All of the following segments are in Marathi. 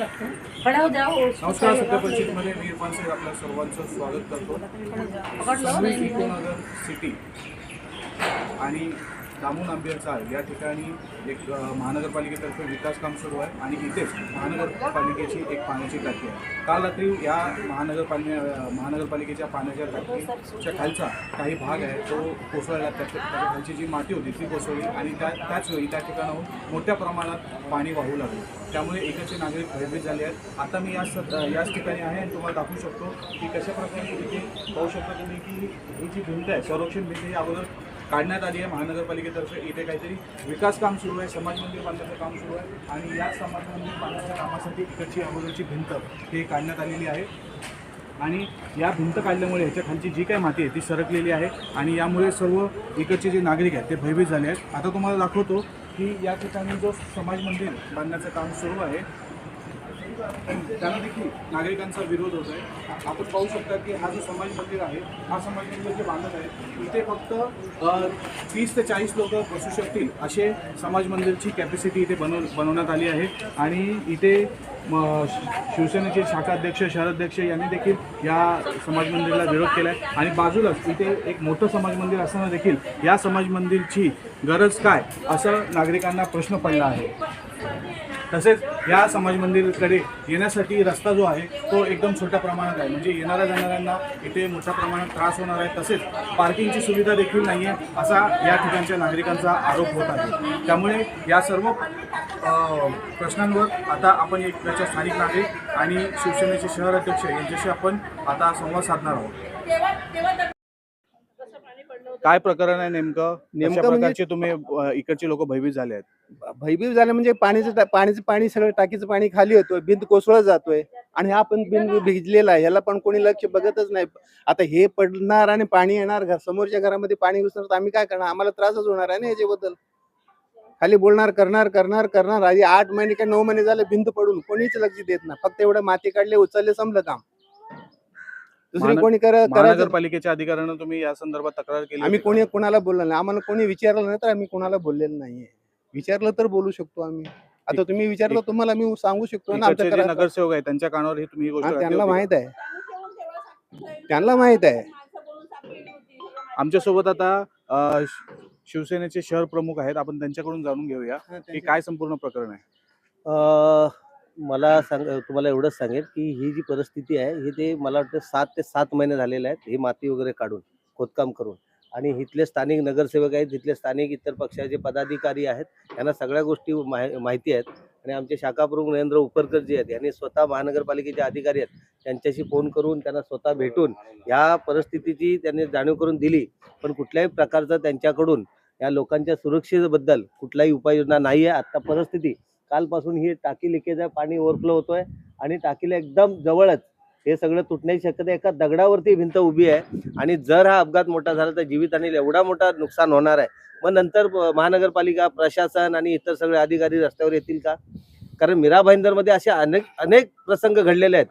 नमस्कार सत्यपरिचितमध्ये मी इरफान आपल्या सर्वांचं स्वागत करतो. पकड़ लो श्री इकोनगर सिटी आणि दामून आंबेरचाळ या ठिकाणी एक महानगरपालिकेतर्फे विकास काम सुरू आहे आणि इथेच महानगरपालिकेची एक पाण्याची टाकी आहे. काल रात्री या महानगरपालिके महानगरपालिकेच्या पाण्याच्या टाकीच्या खालचा काही भाग आहे तो कोसळला. त्या त्याच्या खालची जी माती होती ती कोसळली आणि त्या त्याच वेळी त्या ठिकाणाहून मोठ्या प्रमाणात पाणी वाहू लागलं. त्यामुळे एकाचे नागरिक भयभीत झाले आहेत. आता मी याच याच ठिकाणी आहे आणि तुम्हाला दाखवू शकतो की कशा प्रकारे इथे पाहू शकता तुम्ही की ही जी भिंत आहे संरक्षण भिंत ही अगोदर काढण्यात आली आहे. महानगरपालिकेतर्फे इथे काहीतरी विकास काम सुरू आहे समाज मंदिर बांधण्याचं काम सुरू आहे आणि या समाज मंदिर बांधण्याच्या कामासाठी इकडची अगोदरची भिंत ही काढण्यात आलेली आहे. आणि या भिंत काढल्यामुळे याच्या खालची जी काही माती आहे ती सरकलेली आहे आणि यामुळे सर्व इकडचे जे नागरिक आहेत ते भयभीत झाले आहेत. आता तुम्हाला दाखवतो की या ठिकाणी जो समाज मंदिर बांधण्याचं काम सुरू आहे त्यांना देखील नागरिकांचा विरोध होत आहे आपण पाहू शकता की हा जो समाज मंदिर आहे हा समाज मंदिर जे बांधत आहे इथे फक्त तीस ते चाळीस लोक बसू शकतील असे समाज मंदिरची कॅपॅसिटी इथे बनव बनवण्यात आली आहे. आणि इथे शिवसेनेचे शाखाध्यक्ष शहराध्यक्ष यांनी देखील या समाज मंदिरला विरोध केला आहे आणि बाजूलाच इथे एक मोठं समाज मंदिर असताना देखील या समाज मंदिरची गरज काय असं नागरिकांना प्रश्न पडला आहे. तसेच या समाज मंदिराकडे येण्यासाठी रस्ता जो आहे तो एकदम छोट्या प्रमाणात आहे. म्हणजे येणाऱ्या जाणाऱ्यांना इथे मोठ्या प्रमाणात त्रास होणार आहे. तसेच पार्किंगची सुविधा देखील नाही आहे असा या ठिकाणच्या नागरिकांचा आरोप होत आहे. त्यामुळे या सर्व प्रश्नांवर आता आपण एक त्याच्या स्थानिक नागरिक आणि शिवसेनेचे शहर अध्यक्ष यांच्याशी आपण आता संवाद साधणार आहोत. काय प्रकरण आहे नेमकं? नेमकं नेमकं म्हणजे- प्रकारचे तुम्ही अ, इकडचे लोक भयभीत झाले आहेत? भयभीत झालं म्हणजे पाण्याचं टा- पाण्याचं पाणी सगळं टाकीचं पाणी खाली होतोय भिंत कोसळत जातोय आणि हा पण भिंत भिजलेला आहे याला पण कोणी लक्ष बघतच नाही. आता हे पडणार आणि पाणी येणार घर समोरच्या घरामध्ये पाणी घुसणार तर आम्ही काय करणार? आम्हाला त्रासच होणार आहे ना याच्याबद्दल. खाली बोलणार करणार करणार करणार आधी आठ महिने काय नऊ महिने झाले भिंत पडून कोणीच लक्ष देत नाही. फक्त एवढं माती काढले उचलले संपलं काम. दुसरी कोणी कर करायचं महानगरपालिकेच्या अधिकाऱ्यांना तुम्ही या संदर्भात तक्रार केली आम्ही होती का? कोणी कोणाला बोललो नाही. आम्हाला कोणी विचारलं नाही तर आम्ही कोणाला बोललेलं नाहीये. विचारलं तर बोलू शकतो आम्ही. आता तुम्ही विचारलं तुम्हाला मी सांगू शकतो ना आमच्या इकडचे जे घरात- नगरसेवक आहेत त्यांच्या कानावर ही तुम्ही ही गोष्ट हा, घातली त्यांना होती का? माहीत आहे. त्यांना माहीत आहे. आमच्यासोबत आता अ, श- शिवसेनेचे शहर प्रमुख आहेत. आपण त्यांच्याकडून जाणून घेऊया की काय संपूर्ण प्रकरण आहे. अ, मला सांग तुम्हाला एवढंच सांगेल की ही जी परिस्थिती आहे ही ते मला वाटतं सात ते सात महिने झालेले आहेत ही माती वगैरे काढून खोदकाम करून. आणि इथले स्थानिक नगरसेवक आहेत इथले स्थानिक इतर पक्षाचे पदाधिकारी आहेत यांना सगळ्या गोष्टी माहि माहिती आहेत. आणि आमचे शाखाप्रमुख नरेंद्र उपरकर जे आहेत यांनी स्वतः महानगरपालिकेचे अधिकारी आहेत त्यांच्याशी फोन करून त्यांना स्वतः भेटून या परिस्थितीची त्यांनी जाणीव करून दिली. पण कुठल्याही प्रकारचं त्यांच्याकडून या लोकांच्या सुरक्षेबद्दल कुठलाही उपाययोजना नाही आहे आत्ता परिस्थिती कालपासून ही टाकी लिकेज आहे पाणी ओव्हरफ्लो होतोय आणि टाकीला एकदम जवळच हे सगळं तुटण्याची शक्यता एका दगडावरती भिंत उभी आहे. आणि जर हा अपघात मोठा झाला तर जीवित आणि एवढा मोठा नुकसान होणार आहे. मग नंतर महानगरपालिका प्रशासन आणि इतर सगळे अधिकारी रस्त्यावर येतील का? कारण मीरा भाईंदरमध्ये असे अनेक अनेक प्रसंग घडलेले आहेत.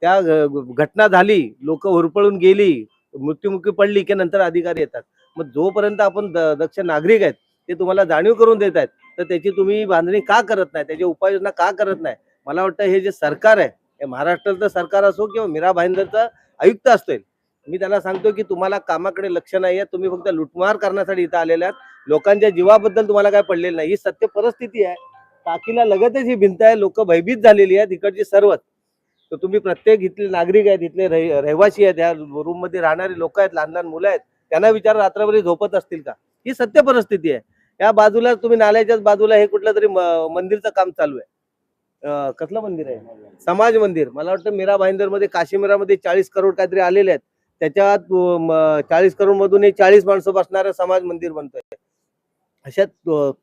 त्या घ- घटना झाली लोक होरपळून गेली मृत्युमुखी पडली की नंतर अधिकारी येतात. मग जोपर्यंत आपण द- दक्ष नागरिक आहेत ते तुम्हाला जाणीव करून देत आहेत. तर त्याची तुम्ही बांधणी का करत नाही? त्याची उपाययोजना का करत नाही? मला वाटतं हे जे सरकार आहे हे महाराष्ट्राचं सरकार असो किंवा मीरा भाईंदरचं आयुक्त असतील मी त्याला सांगतो की तुम्हाला कामाकडे लक्ष नाही आहे तुम्ही फक्त लुटमार करण्यासाठी इथं आलेले आहात. लोकांच्या जीवाबद्दल तुम्हाला काय पडलेलं नाही. ही सत्य परिस्थिती आहे. टाकीला लगतच ही भिंत आहे. लोक भयभीत झालेली आहेत इकडची सर्वच. तर तुम्ही प्रत्येक इथले नागरिक आहेत इथले रहिवासी आहेत. या रूममध्ये राहणारी राहणारे लोक आहेत लहान लहान मुलं आहेत. त्यांना विचार रात्रभरी झोपत असतील का? ही सत्य परिस्थिती आहे. या बाजूला तुम्ही नाल्याच्याच बाजूला हे कुठलं तरी मंदिरचं काम चालू आहे. कसलं मंदिर आहे? समाज मंदिर. मला वाटतं मीरा भाईंदरमध्ये काशीमीरामध्ये चाळीस करोड काहीतरी आलेले आहेत. त्याच्यात चाळीस करोड मधून हे चाळीस माणसं बसणारं समाज मंदिर बनतंय. अशा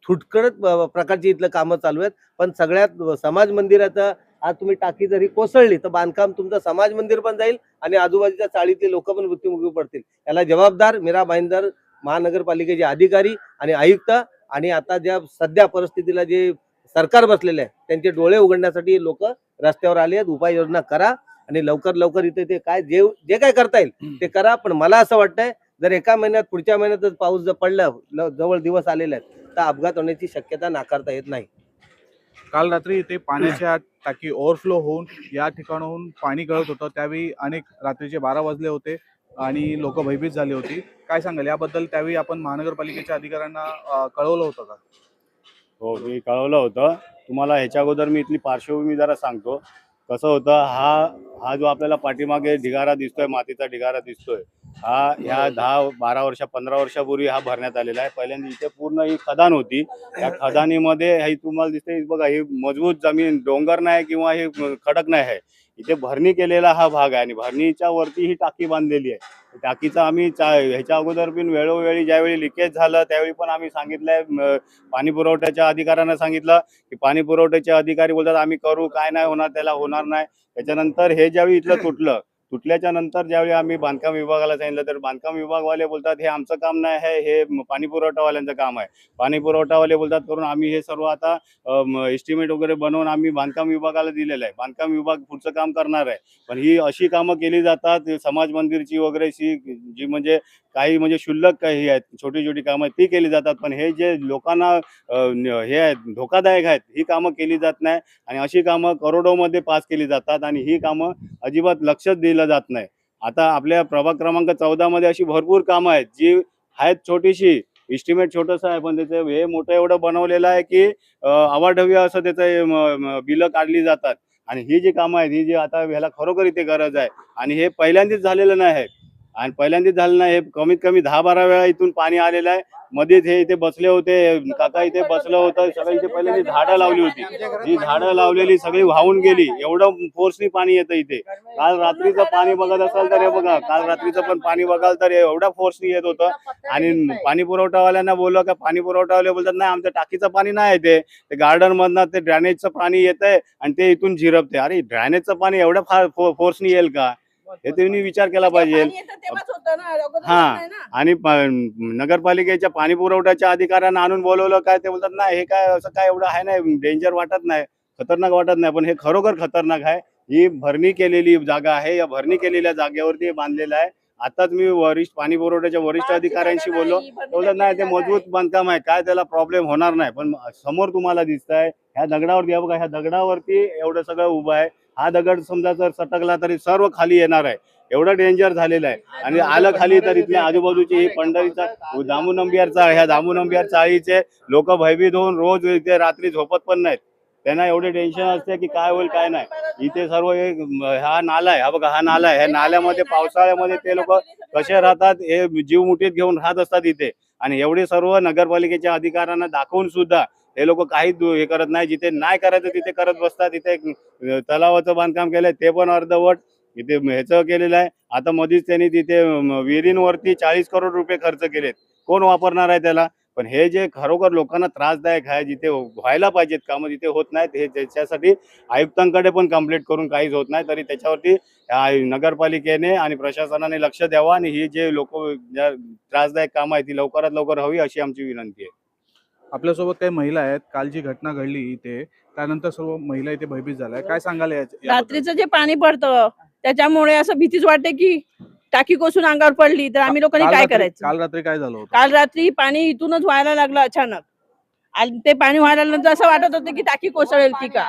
थुटकडत प्रकारची इथलं कामं चालू आहेत. पण सगळ्यात समाज मंदिराचं आज तुम्ही टाकी जरी कोसळली तर बांधकाम तुमचं समाज मंदिर पण जाईल आणि आजूबाजूच्या चाळीतले लोक पण मृत्यूमुखी पडतील. याला जबाबदार मीरा भाईंदर महानगरपालिकेचे अधिकारी आणि आयुक्त आणि आता ज्या सध्या परिस्थितीला जे सरकार बसलेले आहे त्यांचे डोळे उघडण्यासाठी लोक रस्त्यावर आले आहेत उपाययोजना करा आणि लवकर लवकर इथे ते काय जे जे काय करता येईल ते करा. पण मला असं वाटतंय जर एका महिन्यात पुढच्या महिन्यातच पाऊस जर पडला जवळ दिवस आलेले आहेत तर अपघात होण्याची शक्यता नाकारता येत नाही. काल रात्री इथे पाण्याच्या टाकी ओव्हरफ्लो होऊन या ठिकाणाहून पाणी गळत होतं. त्यावेळी अनेक रात्रीचे बारा वाजले होते. आणि लोक भयभीत झाली होती. काय सांगाल? याबद्दल त्यावेळी आपण महानगरपालिकेच्या अधिकाऱ्यांना कळवलं होतं का? हो मी कळवलं होतं. तुम्हाला ह्याच्या अगोदर मी इथली पार्श्वभूमी जरा सांगतो. कसं होतं हा हा जो आपल्याला पाठीमागे ढिगारा दिसतोय मातीचा ढिगारा दिसतोय हा ह्या दहा बारा वर्ष पंधरा वर्षापूर्वी हा भरण्यात आलेला आहे. पहिल्यांदा इथे पूर्ण ही खदान होती. त्या खदानीमध्ये ही तुम्हाला दिसते बघा ही मजबूत जमीन डोंगर नाही किंवा हे खडक नाही आहे. इथे भरणी केलेला हा भाग आहे आणि भरणीच्या वरती ही टाकी बांधलेली आहे. टाकीचा आम्ही ह्याच्या अगोदर पण वेळोवेळी ज्यावेळी लिकेज झालं त्यावेळी पण आम्ही सांगितलंय पाणी पुरवठ्याच्या अधिकाऱ्यांना सांगितलं की पाणी पुरवठ्याचे अधिकारी बोलतात आम्ही करू काय नाही होणार त्याला होणार नाही. त्याच्यानंतर हे ज्यावेळी इथलं तुटलं तुटल्याच्या नंतर ज्यावेळी आम्ही बांधकाम विभागाला सांगितलं तर बांधकाम विभागवाले बोलतात हे आमचं काम नाही आहे हे पाणीपुरवठावाल्यांचं पाणी पुरवठावाल्यांचं काम आहे. पाणी पुरवठावाले बोलतात करून आम्ही हे सर्व आता एस्टिमेट वगैरे बनवून आम्ही बांधकाम विभागाला दिलेलं आहे. बांधकाम विभाग पुढचं काम करणार आहे. पण ही अशी कामं केली जातात समाज मंदिरची वगैरे जी म्हणजे काही म्हणजे क्षुल्लक काही आहेत छोटी छोटी कामं ती केली जातात. पण हे जे लोकांना हे आहेत धोकादायक आहेत ही कामं केली जात नाही. आणि अशी कामं करोडोमध्ये पास केली जातात आणि ही कामं अजिबात लक्षच दिलं जात नाही. आता आपल्या प्रभाग क्रमांक चौदामध्ये अशी भरपूर कामं आहेत जी आहेत छोटीशी. इस्टिमेट छोटंसं आहे पण त्याचं हे मोठं एवढं बनवलेलं आहे की अवाढव्य असं त्याचं बिलं काढली जातात. आणि ही जी कामं आहेत ही जी आता ह्याला खरोखर इथे गरज आहे. आणि हे पहिल्यांदाच झालेलं नाही आहे. आणि पहिल्यांदाच झालं नाही हे कमीत कमी दहा बारा वेळा इथून पाणी आलेलं आहे. मध्येच हे इथे बसले होते काका इथे बसलं होतं सगळं इथे पहिल्यांदा झाडं लावली होती. जी झाडं लावलेली सगळी वाहून गेली एवढं फोर्सनी पाणी येतं इथे. काल रात्रीचं पाणी बघत असाल तर हे बघा काल रात्रीचं पण पाणी बघाल तर एवढं फोर्सनी येत होतं. आणि पाणी पुरवठावाल्यांना बोललं का पाणी पुरवठावाले बोलतात नाही आमच्या टाकीचं पाणी नाही येते ते. गार्डन मधनं ते ड्रेनेजचं पाणी येतंय आणि ते इथून झिरपते अरे ड्रेनेजचं पाणी एवढं फार फोर्सनी येईल का? हे तुम्ही विचार केला पाहिजे. हा. आणि नगरपालिकेच्या पाणी पुरवठ्याच्या अधिकाऱ्यांना आणून बोलवलं काय ते बोलतात नाही हे काय असं काय एवढं आहे नाही डेंजर वाटत नाही खतरनाक वाटत नाही पण हे खरोखर खतरनाक आहे. ही भरणी केलेली जागा आहे या भरणी केलेल्या जागेवरती बांधलेलं आहे. आताच मी वरिष्ठ पाणी पुरवठ्याच्या वरिष्ठ अधिकाऱ्यांशी बोललो. ते बोलतात नाही ते मजबूत बांधकाम आहे काय त्याला प्रॉब्लेम होणार नाही पण समोर तुम्हाला दिसत आहे ह्या दगडावरती बघा ह्या दगडावरती एवढं सगळं उभं आहे. हा दगड समजा जर सटकला तरी सर्व खाली येणार आहे. एवढं डेंजर झालेलं आहे. आणि आलं खाली तर इथल्या आजूबाजूची ही पंढरीचा दामू नंबियारचा ह्या दामू नंबियार चाळीचे लोक भयभीत होऊन रोज इथे रात्री झोपत पण नाहीत. त्यांना एवढे टेन्शन असते की काय होईल काय नाही. इथे सर्व हे हा नाला आहे. हा बघा हा नाला आहे. ह्या नाल्यामध्ये पावसाळ्यामध्ये ते लोक कसे राहतात हे जीव मुठीत घेऊन राहत असतात इथे. आणि एवढे सर्व नगरपालिकेच्या अधिकाऱ्यांना दाखवून सुद्धा हे लोक काहीच हे करत नाही. जिथे नाही करायचं तिथे करत बसतात. इथे तलावाचं बांधकाम केलंय ते पण अर्धवट इथे ह्याचं केलेलं आहे. आता मधीच त्यांनी तिथे विहिरींवरती चाळीस करोड रुपये खर्च केलेत. कोण वापरणार आहे त्याला? पण हे जे खरोखर लोकांना त्रासदायक आहे जिथे व्हायला पाहिजेत कामं जिथे होत नाहीत हे त्याच्यासाठी आयुक्तांकडे पण कंप्लीट करून काहीच होत नाही. तरी त्याच्यावरती नगरपालिकेने आणि प्रशासनाने लक्ष द्यावं आणि ही जे लोक त्रासदायक कामं आहेत ती लवकरात लवकर हवी अशी आमची विनंती आहे. आपल्यासोबत काही महिला आहेत. काल जी घटना घडली इथे त्यानंतर सर्व महिला इथे भयभीत झाल्या. काय सांगाल या- याबद्दल? रात्रीचं जे पाणी पडतं त्याच्यामुळे असं भीतीच वाटते की टाकी कोसून अंगावर पडली. तर आम्ही लोकांनी काल काय रात्री- करायचं? काल रात्री काय झालं होतं? काल रात्री पाणी इथूनच व्हायला लागलं अचानक. आणि ते पाणी व्हायला नंतर असं वाटत होतं की टाकी कोसळेल की? का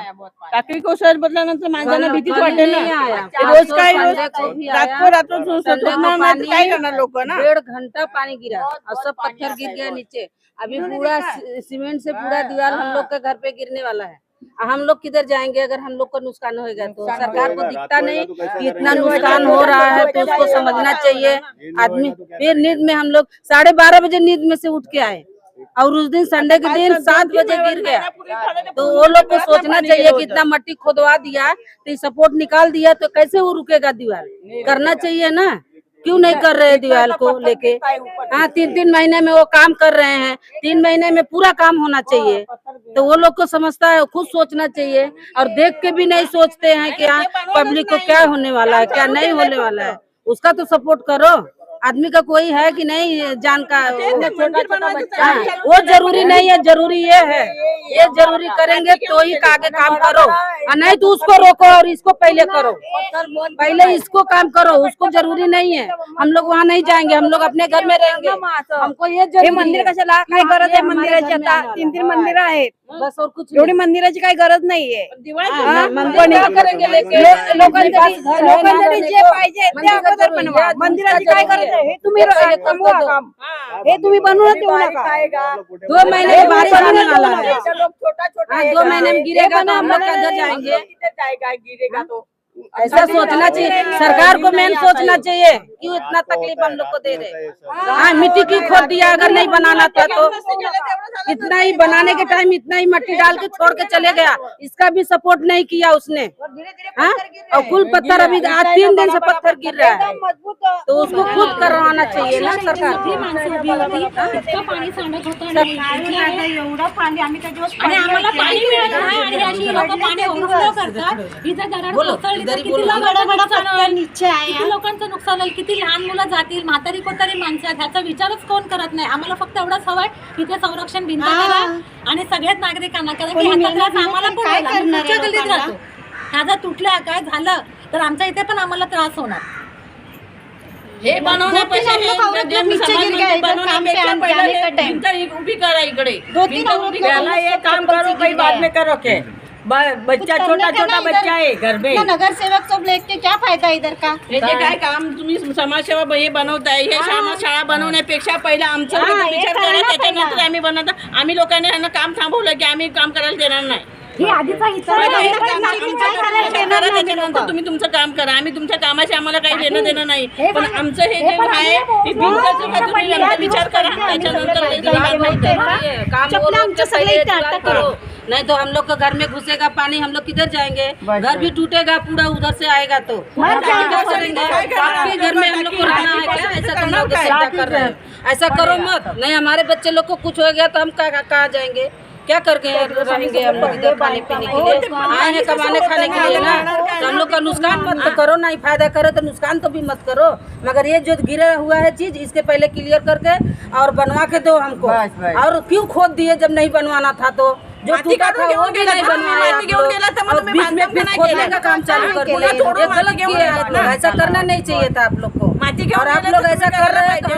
टाकी कोसळेल बदल्यानंतर माणसांना भीतीच वाटेल ना. रोज काय रोज रात्र रात्र झोपणार नाही काय करणार लोक ना? डेढ़ घंटा पानी गिरा. और सब पत्थर गिर गया नीचे. अभी पूरा सीमेंट से पूरा दीवार हम लोग के घर पे गिरने वाला है. हम लोग किधर जाएँगे अगर हम लोग को नुकसान होएगा तो? सरकार को दिखता नहीं कि इतना नुकसान हो रहा है तो उसको समझना चाहिए। आदमी फिर नींद में हम लोग साढ़े बारह बजे नींद में से उठ के आए। और उस दिन संडे के दिन सात बजे गिर गया। तो वो लोग को सोचना चाहिए कि इतना मट्टी खोदवा दिया तो सपोर्ट निकाल दिया तो कैसे वो रुकेगा दीवार? करना चाहिए ना। क्यों नहीं कर रहे दीवार को लेके? हाँ तीन तीन महीने में वो काम कर रहे हैं। तीन महीने में पूरा काम होना चाहिए। तो वो लोग को समझता है खुद सोचना चाहिए। और देख के भी नहीं सोचते हैं कि हाँ पब्लिक को क्या होने वाला है क्या नहीं होने वाला है। उसका तो सपोर्ट करो। आदमी का कोई है कि नहीं जान का वो- मंदिर हाँ, चालू वो ज़रूरी नहीं है ज़रूरी ये है। ये ज़रूरी करेंगे तो ही आगे काम करो। और नहीं तो उसको रोको और इसको पहले करो। पहले इसको काम करो उसको ज़रूरी नहीं है। हम लोग वहाँ नहीं जाएँगे हम लोग अपने घर में रहेंगे। हमको ये ज़रूरी मंदिर है। कशाला काय हाँ, गरज आहे मंदिराची आता तीन तीन मंदिर आहेत बस और कुछ एवढी नहीं। मंदिराची काही गरज नाहीये दिवाळी हाँ, मंदिर लोकांसाठी है रहने जे पाहिजे ते मंदिर अगोदर बनवा। मंदिराची काय गरज है। हे तुम्ही दो। काम हे तुम्ही बनवून देऊ नका. दो महीने के बारिश आने वाला है। छोटा हाँ, दो महीने में गिरेगा ना हम लोग जाएँगे। जाएँगे गिरेगा तो? ऐसा सोचना चाहिए। सरकार को मेन सोचना चाहिए। क्यों इतना तकलीफ़ हम लोग को दे रहे हाँ मिट्टी क्यों खोद दिया? अगर नहीं बनाना था तो इतना ही बनाने के टाइम इतना ही मिट्टी डाल के छोड़ के चले गया। इसका भी सपोर्ट नहीं किया उसने। हाँ? और कुल पत्थर अभी आज तीन दिन से पत्थर गिर रहा है। तो उसको खुद करवाना चाहिए ना सरकार माणसं उभी पाणी सांडत होतं आणि आणि आम्हाला पाणी मिळत नाही आणि पाणी ओव्हरफ्लो करतात. इथं दरड कोसळली लोकांचं नुकसान होईल? किती लोकांचं नुकसान होईल? किती लहान मुलं जातील? म्हातारी कोतारी माणसं आहेत. ह्याचा विचारच कोण करत नाही? आम्हाला फक्त एवढंच हवंय इथे संरक्षण भिंत करा आणि सगळ्याच नागरिकांना कारण की ह्याचा त्रास आम्हाला पण होईल. आम्ही पुढच्या गल्लीत राहतो. ह्या जर तुटल्या काय झालं तर आमच्या इथे पण आम्हाला त्रास होणार. हे बनवण्यापेक्षा हे जन समाज मंदिर बनवण्यापेक्षा पहिले हे भिंत इ- उभी करा इकडे. भिंत उभी करा. पहला ये काम करो कई बाद में करो के बच्चा छोटा छोटा बच्चा है घर में। नगरसेवक सब लेके क्या फायदा इधर का? हे जे काय काम तुम्ही समाजसेवा ब- हे बनवताय हे शाळा शाळा बनवण्यापेक्षा पहिले आमचं विचार करा त्याच्यानंतर आम्ही बनवता. आम्ही लोकांनी ह्यांना काम थांबवलं की आम्ही काम करायला देणार नाही. ही आधीचा करा, त्याच्यानंतर तुम्ही तुमचं काम करा. आम्ही तुमच्या कामाशी आम्हाला काही देणं देणं नाही. पण आमचं हे जे आहे हे भिंताचं का तुम्ही आमचा विचार करा. त्याच्यानंतर काम करो. नहीं तो हम लोग का घर में घुसेगा पानी हम लोग किधर जाएँगे? घर भी टूटेगा पूरा उधर से आएगा तो। आपके घर में हम लोग को रहना है क्या? ऐसा तुम लोग कर रहे हो। ऐसा करो मत नहीं हमारे बच्चे लोग को कुछ हो गया तो हम कहाँ कहाँ जाएँगे? क्या करके रहेंगे हम लोग इधर खाने पीने के लिए। आए हैं कमाने खाने के लिए ना। तो हम लोग का नुकसान मत तो करो ना ही फ़ायदा करो तो नुकसान तो भी मत करो। मगर ये जो गिरा हुआ है चीज़ इसके पहले क्लियर करके और बनवा के दो हमको। और क्यों खोद दिए जब नहीं बनवाना था तो? जो माती टूटा था काढून वो घेऊन भी गेला नहीं था, बनवाया माती घेऊन। गेला तर मग तुम्ही बीच में बांधकाम फिर नाही खोदने. का काम चालू कर ये गलत घेऊन किया है गेला आप लोग। ना. ऐसा करना नहीं चाहिए था आप लोग को माती घेऊन और आप गेला लोग ऐसा तुम्ही कर रहे हैं तो